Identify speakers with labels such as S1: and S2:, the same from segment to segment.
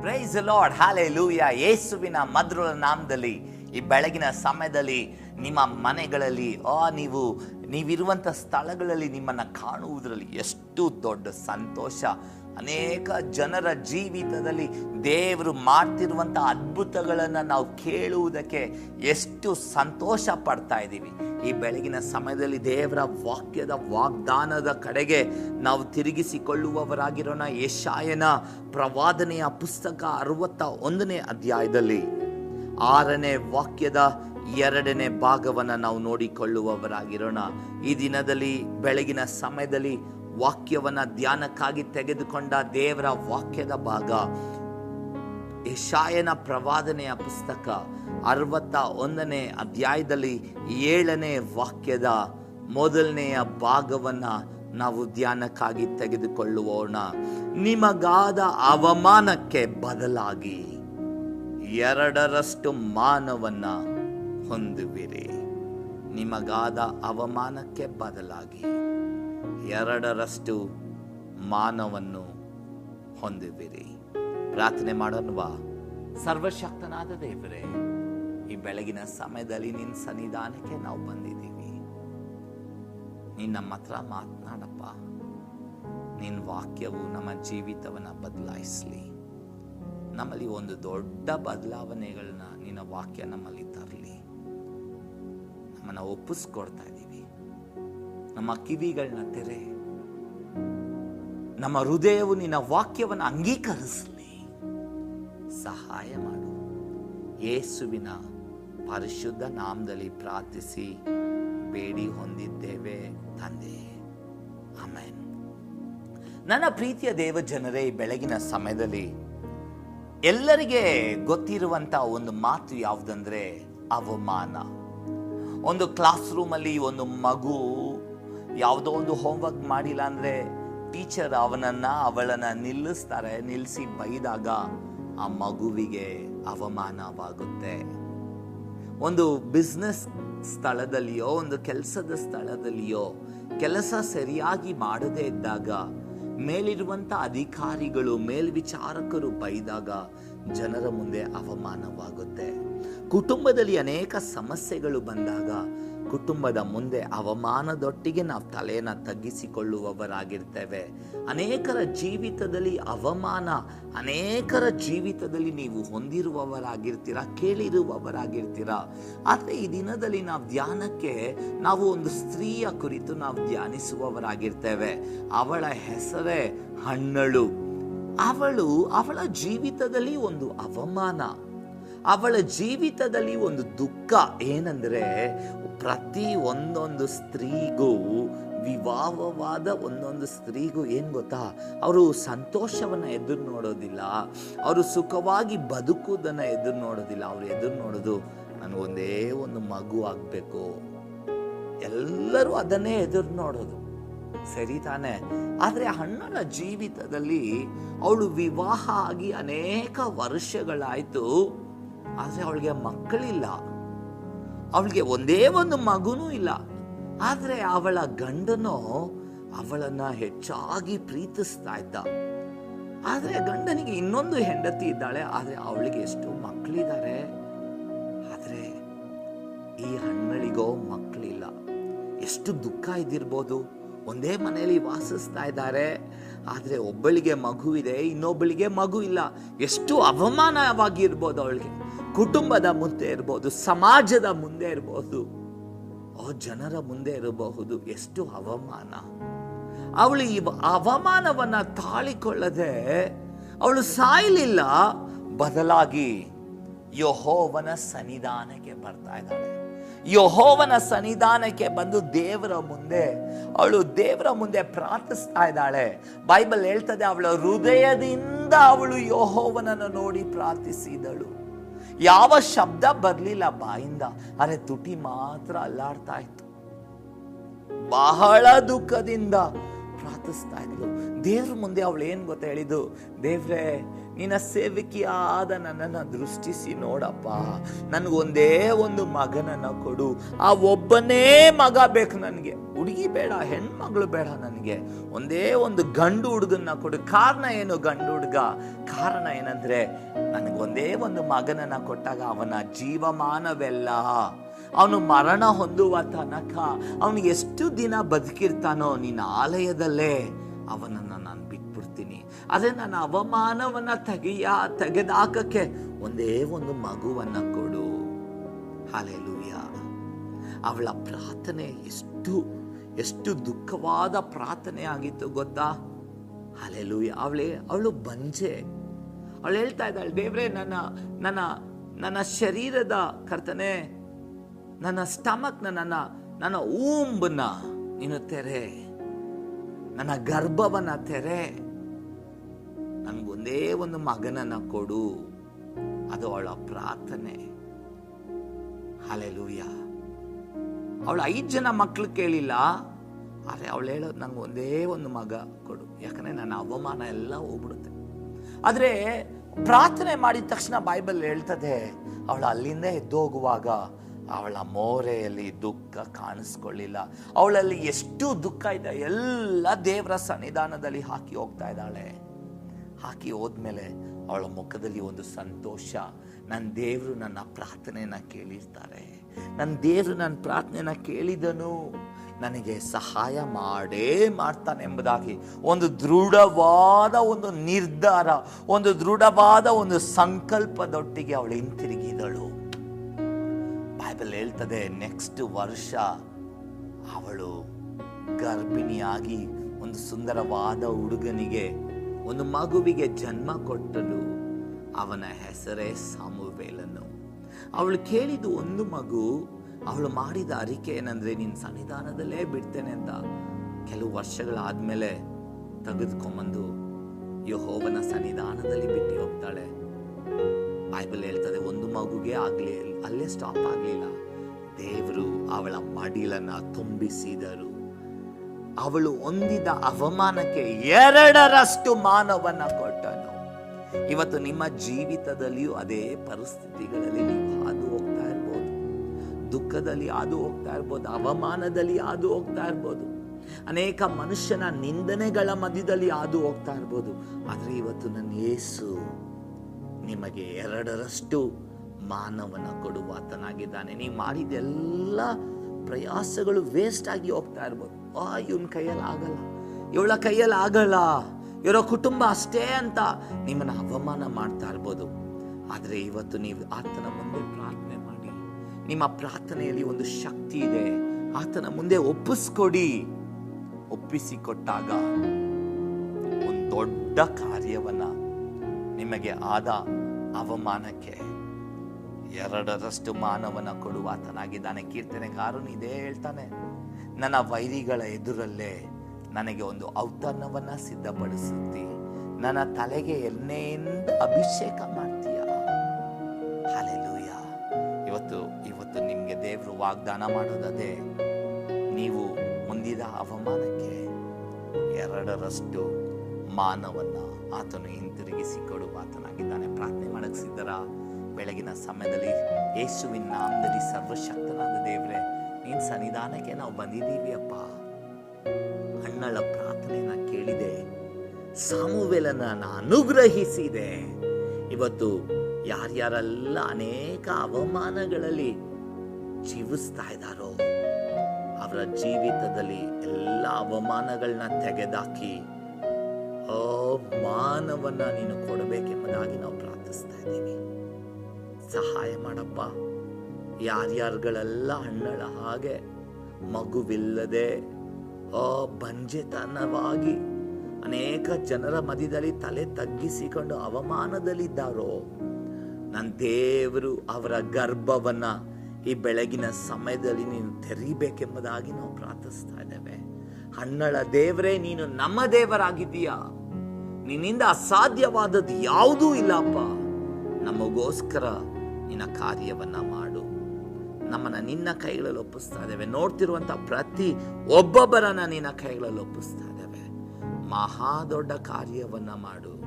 S1: Price lord ಹಾಲೆ ಲೂಯ ಯೇಸುವಿನ ಮಧುರ ನಾಮದಲ್ಲಿ ಈ ಬೆಳಗಿನ ಸಮಯದಲ್ಲಿ ನಿಮ್ಮ ಮನೆಗಳಲ್ಲಿ, ಆ, ನೀವು, ನೀವಿರುವಂಥ ಸ್ಥಳಗಳಲ್ಲಿ ನಿಮ್ಮನ್ನು ಕಾಣುವುದರಲ್ಲಿ ಎಷ್ಟು ದೊಡ್ಡ ಸಂತೋಷ. ಅನೇಕ ಜನರ ಜೀವಿತದಲ್ಲಿ ದೇವರು ಮಾಡ್ತಿರುವಂಥ ಅದ್ಭುತಗಳನ್ನು ನಾವು ಕೇಳುವುದಕ್ಕೆ ಎಷ್ಟು ಸಂತೋಷ ಪಡ್ತಾ ಇದ್ದೀವಿ. ಈ ಬೆಳಗಿನ ಸಮಯದಲ್ಲಿ ದೇವರ ವಾಕ್ಯದ ವಾಗ್ದಾನದ ಕಡೆಗೆ ನಾವು ತಿರುಗಿಸಿಕೊಳ್ಳುವವರಾಗಿರೋಣ. ಯಶಾಯನ ಪ್ರವಾದನೆಯ ಪುಸ್ತಕ ಅರವತ್ತ ಒಂದನೇ ಅಧ್ಯಾಯದಲ್ಲಿ ಆರನೇ ವಾಕ್ಯದ ಎರಡನೇ ಭಾಗವನ್ನು ನಾವು ನೋಡಿಕೊಳ್ಳುವವರಾಗಿರೋಣ. ಈ ದಿನದಲ್ಲಿ, ಬೆಳಗಿನ ಸಮಯದಲ್ಲಿ ವಾಕ್ಯವನ್ನ ಧ್ಯಾನಕ್ಕಾಗಿ ತೆಗೆದುಕೊಂಡ ದೇವರ ವಾಕ್ಯದ ಭಾಗ. ಯಶಾಯನ ಪ್ರವಾದನೆಯ ಪುಸ್ತಕ ಅರವತ್ತ ಒಂದನೇ ಅಧ್ಯಾಯದಲ್ಲಿ ಏಳನೇ ವಾಕ್ಯದ ಮೊದಲನೆಯ ಭಾಗವನ್ನ ನಾವು ಧ್ಯಾನಕ್ಕಾಗಿ ತೆಗೆದುಕೊಳ್ಳುವೋಣ ನಿಮಗಾದ ಅವಮಾನಕ್ಕೆ ಬದಲಾಗಿ ಎರಡರಷ್ಟು ಮಾನವನ್ನ ಹೊಂದುವಿರಿ. ನಿಮಗಾದ ಅವಮಾನಕ್ಕೆ ಬದಲಾಗಿ ಎರಡರಷ್ಟು ಮಾನವನ್ನು ಹೊಂದಿದ್ದೀರಿ. ಪ್ರಾರ್ಥನೆ ಮಾಡೋಣವಾ. ಸರ್ವಶಕ್ತನಾದ ದೇವರೇ, ಈ ಬೆಳಗಿನ ಸಮಯದಲ್ಲಿ ನಿನ್ನ ಸನ್ನಿಧಾನಕ್ಕೆ ನಾವು ಬಂದಿದ್ದೀವಿ. ನಿನ್ನ ನಮ್ಮ ಹತ್ರ ಮಾತನಾಡಪ್ಪ. ನಿನ್ನ ವಾಕ್ಯವು ನಮ್ಮ ಜೀವಿತವನ್ನು ಬದಲಾಯಿಸಲಿ. ನಮ್ಮಲ್ಲಿ ಒಂದು ದೊಡ್ಡ ಬದಲಾವಣೆಗಳನ್ನ ನಿನ್ನ ವಾಕ್ಯ ನಮ್ಮಲ್ಲಿ ತರಲಿ. ನಮ್ಮನ್ನು ಒಪ್ಪಿಸ್ಕೊಡ್ತಾ ನಮ್ಮ ಕಿವಿಗಳನ್ನ ತೆರೆ. ನಮ್ಮ ಹೃದಯವು ನಿನ್ನ ವಾಕ್ಯವನ್ನು ಅಂಗೀಕರಿಸಲಿ. ಸಹಾಯ ಮಾಡು. ಯೇಸುವಿನ ಪರಿಶುದ್ಧ ನಾಮದಲ್ಲಿ ಪ್ರಾರ್ಥಿಸಿ ಬೇಡಿ ಹೊಂದಿದ್ದೇವೆ ತಂದೆ. ಆಮೇನ್. ನನ್ನ ಪ್ರೀತಿಯ ದೇವ ಜನರೇ, ಈ ಬೆಳಗಿನ ಸಮಯದಲ್ಲಿ ಎಲ್ಲರಿಗೆ ಗೊತ್ತಿರುವಂತ ಒಂದು ಮಾತು ಯಾವುದಂದ್ರೆ ಅವಮಾನ. ಒಂದು ಕ್ಲಾಸ್ ರೂಮಲ್ಲಿ ಒಂದು ಮಗು ಯಾವುದೋ ಒಂದು ಹೋಮ್ವರ್ಕ್ ಮಾಡಿಲ್ಲ ಅಂದ್ರೆ ಟೀಚರ್ ಅವನನ್ನ, ಅವಳನ್ನ ನಿಲ್ಲಿಸ್ತಾರೆ, ನಿಲ್ಲಿಸಿ ಬೈದಾಗ ಆ ಮಗುವಿಗೆ ಅವಮಾನವಾಗುತ್ತೆ. ಒಂದು ಬಿಸ್ನೆಸ್ ಸ್ಥಳದಲ್ಲಿಯೋ, ಒಂದು ಕೆಲಸದ ಸ್ಥಳದಲ್ಲಿಯೋ, ಕೆಲಸ ಸರಿಯಾಗಿ ಮಾಡದೇ ಇದ್ದಾಗ ಮೇಲಿರುವಂಥ ಅಧಿಕಾರಿಗಳು, ಮೇಲ್ವಿಚಾರಕರು ಬೈದಾಗ ಜನರ ಮುಂದೆ ಅವಮಾನವಾಗುತ್ತೆ. ಕುಟುಂಬದಲ್ಲಿ ಅನೇಕ ಸಮಸ್ಯೆಗಳು ಬಂದಾಗ ಕುಟುಂಬದ ಮುಂದೆ ಅವಮಾನದೊಟ್ಟಿಗೆ ನಾವು ತಲೆಯನ್ನು ತಗ್ಗಿಸಿಕೊಳ್ಳುವವರಾಗಿರ್ತೇವೆ. ಅನೇಕರ ಜೀವಿತದಲ್ಲಿ ಅವಮಾನ, ಅನೇಕರ ಜೀವಿತದಲ್ಲಿ ನೀವು ಹೊಂದಿರುವವರಾಗಿರ್ತೀರ, ಕೇಳಿರುವವರಾಗಿರ್ತೀರ? ಆದರೆ ಈ ದಿನದಲ್ಲಿ ನಾವು ಧ್ಯಾನಕ್ಕೆ, ನಾವು ಒಂದು ಸ್ತ್ರೀಯ ಕುರಿತು ನಾವು ಧ್ಯಾನಿಸುವವರಾಗಿರ್ತೇವೆ. ಅವಳ ಹೆಸರೇ ಹಣ್ಣಳು. ಅವಳು, ಅವಳ ಜೀವಿತದಲ್ಲಿ ಒಂದು ಅವಮಾನ. ಅವಳ ಜೀವಿತದಲ್ಲಿ ಒಂದು ದುಃಖ ಏನಂದ್ರೆ ಪ್ರತಿ ಒಂದೊಂದು ಸ್ತ್ರೀಗೂ, ವಿವಾಹವಾದ ಒಂದೊಂದು ಸ್ತ್ರೀಗೂ ಏನು ಗೊತ್ತಾ? ಅವರು ಸಂತೋಷವನ್ನ ಎದುರು ನೋಡೋದಿಲ್ಲ. ಅವರು ಸುಖವಾಗಿ ಬದುಕುವುದನ್ನ ಎದುರು ನೋಡೋದಿಲ್ಲ. ಅವ್ರು ಎದುರು ನೋಡೋದು ನನಗೊಂದೇ ಒಂದು ಮಗು ಆಗಬೇಕು. ಎಲ್ಲರೂ ಅದನ್ನೇ ಎದುರು ನೋಡೋದು. ಸರಿ ತಾನೆ? ಆದರೆ ಅಣ್ಣನ ಜೀವಿತದಲ್ಲಿ ಅವಳು ವಿವಾಹ ಆಗಿ ಅನೇಕ ವರ್ಷಗಳಾಯ್ತು. ಆದ್ರೆ ಅವಳಿಗೆ ಮಕ್ಕಳಿಲ್ಲ. ಅವಳಿಗೆ ಒಂದೇ ಒಂದು ಮಗುನೂ ಇಲ್ಲ. ಆದರೆ ಅವಳ ಗಂಡನು ಅವಳನ್ನ ಹೆಚ್ಚಾಗಿ ಪ್ರೀತಿಸ್ತಾ ಇದ್ದ. ಆದರೆ ಗಂಡನಿಗೆ ಇನ್ನೊಂದು ಹೆಂಡತಿ ಇದ್ದಾಳೆ, ಆದರೆ ಅವಳಿಗೆ ಎಷ್ಟು ಮಕ್ಕಳಿದ್ದಾರೆ ಆದರೆ ಈ ಹಣ್ಣಳಿಗೋ ಮಕ್ಕಳಿಲ್ಲ ಎಷ್ಟು ದುಃಖ ಇದ್ದಿರ್ಬೋದು. ಒಂದೇ ಮನೆಯಲ್ಲಿ ವಾಸಿಸ್ತಾ ಇದ್ದಾರೆ. ಆದರೆ ಒಬ್ಬಳಿಗೆ ಮಗು ಇದೆ ಇನ್ನೊಬ್ಬಳಿಗೆ ಮಗು ಇಲ್ಲ. ಎಷ್ಟು ಅವಮಾನವಾಗಿರ್ಬೋದು ಅವಳಿಗೆ. ಕುಟುಂಬದ ಮುಂದೆ ಇರಬಹುದು ಸಮಾಜದ ಮುಂದೆ ಇರಬಹುದು ಜನರ ಮುಂದೆ ಇರಬಹುದು. ಎಷ್ಟು ಅವಮಾನ. ಅವಳು ಈ ಅವಮಾನವನ್ನ ತಾಳಿಕೊಳ್ಳದೆ ಅವಳು ಸಾಯಲಿಲ್ಲ, ಬದಲಾಗಿ ಯಹೋವನ ಸನ್ನಿಧಾನಕ್ಕೆ ಬರ್ತಾ ಇದ್ದಾಳೆ. ಯಹೋವನ ಸನ್ನಿಧಾನಕ್ಕೆ ಬಂದು ದೇವರ ಮುಂದೆ, ಅವಳು ದೇವರ ಮುಂದೆ ಪ್ರಾರ್ಥಿಸ್ತಾ ಇದ್ದಾಳೆ. ಬೈಬಲ್ ಹೇಳ್ತದೆ, ಅವಳ ಹೃದಯದಿಂದ ಅವಳು ಯಹೋವನನ್ನು ನೋಡಿ ಪ್ರಾರ್ಥಿಸಿದಳು. ಯಾವ ಶಬ್ದ ಬರಲಿಲ್ಲ ಬಾಯಿಂದ ಅರೆ ತುಟಿ ಮಾತ್ರ ಅಲ್ಲಾಡ್ತಾ ಇತ್ತು. ಬಹಳ ದುಃಖದಿಂದ ಪ್ರಾರ್ಥಿಸ್ತಾ ಇದ್ಲು. ದೇವ್ರ ಮುಂದೆ ಅವಳು ಏನ್ ಗೊತ್ತಾ ಹೇಳಿದ್ದು? ದೇವ್ರೇ ನಿನ್ನ ಆದ ನನ್ನನ್ನು ದೃಷ್ಟಿಸಿ ನೋಡಪ್ಪ. ನನಗೊಂದೇ ಒಂದು ಮಗನನ್ನ ಕೊಡು. ಆ ಒಬ್ಬನೇ ಮಗ ಬೇಕು ನನಗೆ. ಹುಡುಗಿ ಬೇಡ, ಹೆಣ್ಮಗಳು ಬೇಡ ನನಗೆ. ಒಂದೇ ಒಂದು ಗಂಡು ಹುಡುಗನ್ನ ಕೊಡು. ಕಾರಣ ಏನು ಗಂಡು ಹುಡುಗ? ಕಾರಣ ಏನಂದ್ರೆ, ನನಗೊಂದೇ ಒಂದು ಮಗನನ್ನ ಕೊಟ್ಟಾಗ ಅವನ ಜೀವಮಾನವೆಲ್ಲ, ಅವನು ಮರಣ ಹೊಂದುವ ತನಕ, ಅವನು ಎಷ್ಟು ದಿನ ಬದುಕಿರ್ತಾನೋ ನಿನ್ನ ಆಲಯದಲ್ಲೇ, ಅವನನ್ನು ಅದೇ ನನ್ನ ಅವಮಾನವನ್ನು ತೆಗೆಯ, ತೆಗೆದಾಕಕ್ಕೆ ಒಂದೇ ಒಂದು ಮಗುವನ್ನು ಕೊಡು. ಹಾಲೆಲೂಯ ಅವಳ ಪ್ರಾರ್ಥನೆ ಎಷ್ಟು ಎಷ್ಟು ದುಃಖವಾದ ಪ್ರಾರ್ಥನೆ ಆಗಿತ್ತು ಗೊತ್ತಾ? ಹಾಲೆಲೂಯ ಅವಳೇ, ಅವಳು ಬಂಜೆ. ಅವಳು ಹೇಳ್ತಾ ಇದ್ದಾಳೆ, ದೇವ್ರೆ, ನನ್ನ ನನ್ನ ನನ್ನ ಶರೀರದ ಕರ್ತನೆ, ನನ್ನ ಸ್ಟಮಕ್ನ, ನನ್ನ ನನ್ನ ಊಂಬನ್ನ ನೀನು ತೆರೆ. ನನ್ನ ಗರ್ಭವನ್ನ ತೆರೆ. ನನಗೊಂದೇ ಒಂದು ಮಗನನ್ನು ಕೊಡು. ಅದು ಅವಳ ಪ್ರಾರ್ಥನೆ. ಹಾಲೆಲೂಯ ಅವಳು ಐದು ಜನ ಮಕ್ಕಳು ಕೇಳಿಲ್ಲ, ಆದರೆ ಅವಳು ಹೇಳೋದು ನಂಗೆ ಒಂದೇ ಒಂದು ಮಗ ಕೊಡು. ಯಾಕಂದರೆ ನನ್ನ ಅವಮಾನ ಎಲ್ಲ ಹೋಗ್ಬಿಡುತ್ತೆ. ಆದರೆ ಪ್ರಾರ್ಥನೆ ಮಾಡಿದ ತಕ್ಷಣ ಬೈಬಲ್ ಹೇಳ್ತದೆ, ಅವಳು ಅಲ್ಲಿಂದ ಎದ್ದೋಗುವಾಗ ಅವಳ ಮೋರೆಯಲ್ಲಿ ದುಃಖ ಕಾಣಿಸ್ಕೊಳ್ಳಿಲ್ಲ. ಅವಳಲ್ಲಿ ಎಷ್ಟು ದುಃಖ ಇದೆ, ಎಲ್ಲ ದೇವರ ಸನ್ನಿಧಾನದಲ್ಲಿ ಹಾಕಿ ಹೋಗ್ತಾ ಇದ್ದಾಳೆ. ಹಾಕಿ ಹೋದ್ಮೇಲೆ ಅವಳ ಮುಖದಲ್ಲಿ ಒಂದು ಸಂತೋಷ. ನನ್ನ ದೇವರು ನನ್ನ ಪ್ರಾರ್ಥನೆಯನ್ನು ಕೇಳಿರ್ತಾರೆ. ನನ್ನ ದೇವರು ನನ್ನ ಪ್ರಾರ್ಥನೆಯನ್ನು ಕೇಳಿದನು. ನನಗೆ ಸಹಾಯ ಮಾಡೇ ಮಾಡ್ತಾನೆ ಎಂಬುದಾಗಿ ಒಂದು ದೃಢವಾದ ಒಂದು ನಿರ್ಧಾರ, ಒಂದು ದೃಢವಾದ ಒಂದು ಸಂಕಲ್ಪದೊಟ್ಟಿಗೆ ಅವಳು ಹಿಂತಿರುಗಿದಳು. ಬೈಬಲ್ ಹೇಳ್ತದೆ ನೆಕ್ಸ್ಟ್ ವರ್ಷ ಅವಳು ಗರ್ಭಿಣಿಯಾಗಿ ಒಂದು ಸುಂದರವಾದ ಹುಡುಗನಿಗೆ ಒಂದು ಮಗುವಿಗೆ ಜನ್ಮ ಕೊಟ್ಟಲು ಅವನ ಹೆಸರೇ ಸಾಮುವೇಲನು. ಅವಳು ಕೇಳಿದ ಒಂದು ಮಗು, ಅವಳು ಮಾಡಿದ ಅರಿಕೆ ಏನಂದ್ರೆ ನಿನ್ನ ಸನ್ನಿಧಾನದಲ್ಲೇ ಬಿಡ್ತೇನೆ ಅಂತ. ಕೆಲವು ವರ್ಷಗಳಾದ್ಮೇಲೆ ತೆಗೆದುಕೊಂಬಂದು, ಯಹೋವನ ಸನ್ನಿಧಾನದಲ್ಲಿ ಬಿಟ್ಟು ಹೋಗ್ತಾಳೆ. ಬೈಬಲ್ ಹೇಳ್ತದೆ, ಒಂದು ಮಗುಗೆ ಆಗ್ಲಿ, ಅಲ್ಲೇ ಸ್ಟಾಪ್ ಆಗಲಿಲ್ಲ. ದೇವರು ಅವಳ ಮಡಿಲನ್ನ ತುಂಬಿಸಿದರು. ಅವಳು ಹೊಂದಿದ ಅವಮಾನಕ್ಕೆ ಎರಡರಷ್ಟು ಮಾನವನ ಕೊಟ್ಟನು. ಇವತ್ತು ನಿಮ್ಮ ಜೀವಿತದಲ್ಲಿಯೂ ಅದೇ ಪರಿಸ್ಥಿತಿಗಳಲ್ಲಿ ನೀವು ಹಾದು ಹೋಗ್ತಾ ಇರ್ಬೋದು. ದುಃಖದಲ್ಲಿ ಹಾದು ಹೋಗ್ತಾ ಇರ್ಬೋದು, ಅವಮಾನದಲ್ಲಿ ಹಾದು ಹೋಗ್ತಾ ಇರ್ಬೋದು. ಅನೇಕ ಮನುಷ್ಯನ ನಿಂದನೆಗಳ ಮಧ್ಯದಲ್ಲಿ ಹಾದು ಹೋಗ್ತಾ ಇರ್ಬೋದು. ಆದರೆ ಇವತ್ತು ನನ್ನ ಯೇಸು ನಿಮಗೆ ಎರಡರಷ್ಟು ಮಾನವನ ಕೊಡುವ ಆತನಾಗಿದ್ದಾನೆ. ನೀವು ಮಾಡಿದೆಲ್ಲ ಪ್ರಯಾಸಗಳು ವೇಸ್ಟ್ ಆಗಿ ಹೋಗ್ತಾ ಇರ್ಬೋದು. ಆ, ಇವನ್ ಕೈಯಲ್ಲಿ ಆಗಲ್ಲ. ಇವಳ ಕೈಯಲ್ಲಿ ಆಗಲ್ಲ. ಇವರ ಕುಟುಂಬ ಅಷ್ಟೇ ಅಂತ ನಿಮ್ಮನ್ನು ಅವಮಾನ ಮಾಡ್ತಾ ಇರ್ಬೋದು. ಆದರೆ ಇವತ್ತು ನೀವು ಆತನ ಮುಂದೆ ಪ್ರಾರ್ಥನೆ ಮಾಡಿ. ನಿಮ್ಮ ಪ್ರಾರ್ಥನೆಯಲ್ಲಿ ಒಂದು ಶಕ್ತಿ ಇದೆ. ಆತನ ಮುಂದೆ ಒಪ್ಪಿಸ್ಕೊಡಿ. ಒಪ್ಪಿಸಿಕೊಟ್ಟಾಗ ಒಂದು ದೊಡ್ಡ ಕಾರ್ಯವನ್ನ ನಿಮಗೆ ಆದ ಅವಮಾನಕ್ಕೆ ಎರಡರಷ್ಟು ಮಾನವನ ಕೊಡುವ ಆತನಾಗಿದ್ದಾನೆ ಕೀರ್ತನೆಗಾರನು ಇದೇ ಹೇಳ್ತಾನೆ, ನನ್ನ ವೈರಿಗಳ ಎದುರಲ್ಲೇ ನನಗೆ ಒಂದು ಔತಣವನ್ನ ಸಿದ್ಧಪಡಿಸುತ್ತಿ. ನನ್ನ ತಲೆಗೆ ಎಣ್ಣೆಯಿಂದ ಅಭಿಷೇಕ ಮಾಡ್ತೀಯ. ಹಾಲೆಲೂಯ. ಇವತ್ತು ಇವತ್ತು ನಿಮಗೆ ದೇವರು ವಾಗ್ದಾನ ಮಾಡೋದದೆ, ನೀವು ಮುಂದಿದ ಅವಮಾನಕ್ಕೆ ಎರಡರಷ್ಟು ಮಾನವನ್ನ ಆತನು ಹಿಂತಿರುಗಿಸಿ ಕೊಡುವ ಆತನಾಗಿದ್ದಾನೆ ಪ್ರಾರ್ಥನೆ ಮಾಡಕ್ಕೆ ಸಿದ್ಧರ? ಬೆಳಗಿನ ಸಮಯದಲ್ಲಿ ಯೇಸುವಿನ ನಾಮದಲ್ಲಿ ಸರ್ವಶಕ್ತನಾದ ದೇವರೇ, ನಿನ್ ಸನ್ನಿಧಾನಕ್ಕೆ ನಾವು ಬಂದಿದ್ದೀವಿ ಅಪ್ಪ. ಅಣ್ಣಳ ಪ್ರಾರ್ಥನೆಯನ್ನ ಕೇಳಿದೆ. ಸಾಮುವೆಲನ ಅನುಗ್ರಹಿಸಿದೆ. ಇವತ್ತು ಯಾರ್ಯಾರೆಲ್ಲ ಅನೇಕ ಅವಮಾನಗಳಲ್ಲಿ ಜೀವಿಸ್ತಾ ಇದ್ದಾರೋ, ಅವರ ಜೀವಿತದಲ್ಲಿ ಎಲ್ಲ ಅವಮಾನಗಳನ್ನ ತೆಗೆದಾಕಿ, ಅವಮಾನವನ್ನು ಮಾನವನ್ನ ನೀನು ಕೊಡಬೇಕೆಂಬುದಾಗಿ ನಾವು ಪ್ರಾರ್ಥಿಸ್ತಾ ಇದ್ದೀವಿ. ಸಹಾಯ ಮಾಡಪ್ಪ. ಯಾರ್ಯಾರುಗಳೆಲ್ಲ ಹಣ್ಣಳ ಹಾಗೆ ಮಗುವಿಲ್ಲದೆ ಆ ಬಂಜೆತನವಾಗಿ ಅನೇಕ ಜನರ ಮಧ್ಯದಲ್ಲಿ ತಲೆ ತಗ್ಗಿಸಿಕೊಂಡು ಅವಮಾನದಲ್ಲಿದ್ದಾರೋ? ನನ್ನ ದೇವರು ಅವರ ಗರ್ಭವನ್ನ ಈ ಬೆಳಗಿನ ಸಮಯದಲ್ಲಿ ನೀನು ತೆರೀಬೇಕೆಂಬುದಾಗಿ ನಾವು ಪ್ರಾರ್ಥಿಸ್ತಾ ಇದ್ದೇವೆ. ಹಣ್ಣಳ ದೇವರೇ, ನೀನು ನಮ್ಮ ದೇವರಾಗಿದ್ದೀಯ? ನಿನ್ನಿಂದ ಅಸಾಧ್ಯವಾದದ್ದು ಯಾವುದೂ ಇಲ್ಲಪ್ಪ. ನಮಗೋಸ್ಕರ ನಿನ್ನ ಕಾರ್ಯವನ್ನ ಮಾಡು. ನಮ್ಮನ್ನ ನಿನ್ನ ಕೈಗಳಲ್ಲಿ ಒಪ್ಪಿಸ್ತಾ ಇದ್ದೇವೆ. ನೋಡ್ತಿರುವಂಥ ಪ್ರತಿ ಒಬ್ಬೊಬ್ಬರನ್ನ ನಿನ್ನ ಕೈಗಳಲ್ಲಿ ಒಪ್ಪಿಸ್ತಾ ಇದ್ದೇವೆ. ಮಹಾ ದೊಡ್ಡ ಕಾರ್ಯವನ್ನ ಮಾಡು.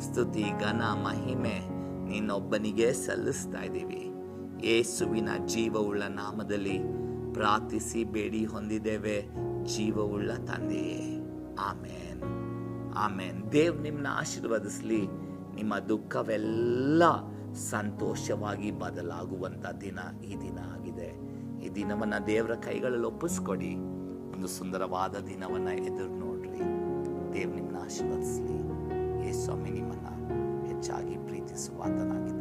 S1: ಸ್ತುತಿ, ಘನ, ಮಹಿಮೆ ನಿನ್ನೊಬ್ಬನಿಗೆ ಸಲ್ಲಿಸ್ತಾ ಇದ್ದೀವಿ. ಯೇಸುವಿನ ಜೀವವುಳ್ಳ ನಾಮದಲ್ಲಿ ಪ್ರಾರ್ಥಿಸಿ ಬೇಡಿ ಹೊಂದಿದ್ದೇವೆ. ಜೀವವುಳ್ಳ ತಂದೆಯೇ. ಆಮೇನ್. ಆಮೇನ್. ದೇವ್ ನಿಮ್ಮನ್ನ ಆಶೀರ್ವದಿಸ್ಲಿ. ನಿಮ್ಮ ದುಃಖವೆಲ್ಲ ಸಂತೋಷವಾಗಿ ಬದಲಾಗುವಂಥ ದಿನ ಈ ದಿನ ಆಗಿದೆ. ಈ ದಿನವನ್ನು ದೇವರ ಕೈಗಳಲ್ಲಿ ಒಪ್ಪಿಸ್ಕೊಡಿ. ಒಂದು ಸುಂದರವಾದ ದಿನವನ್ನು ಎದುರು ನೋಡ್ರಿ. ದೇವ್ ನಿಮ್ಮನ್ನ ಆಶೀರ್ವದಿಸಲಿ. ಯೇಸ್ವಾಮಿ ನಿಮ್ಮನ್ನು ಹೆಚ್ಚಾಗಿ ಪ್ರೀತಿಸುವಾತನಾಗಿದೆ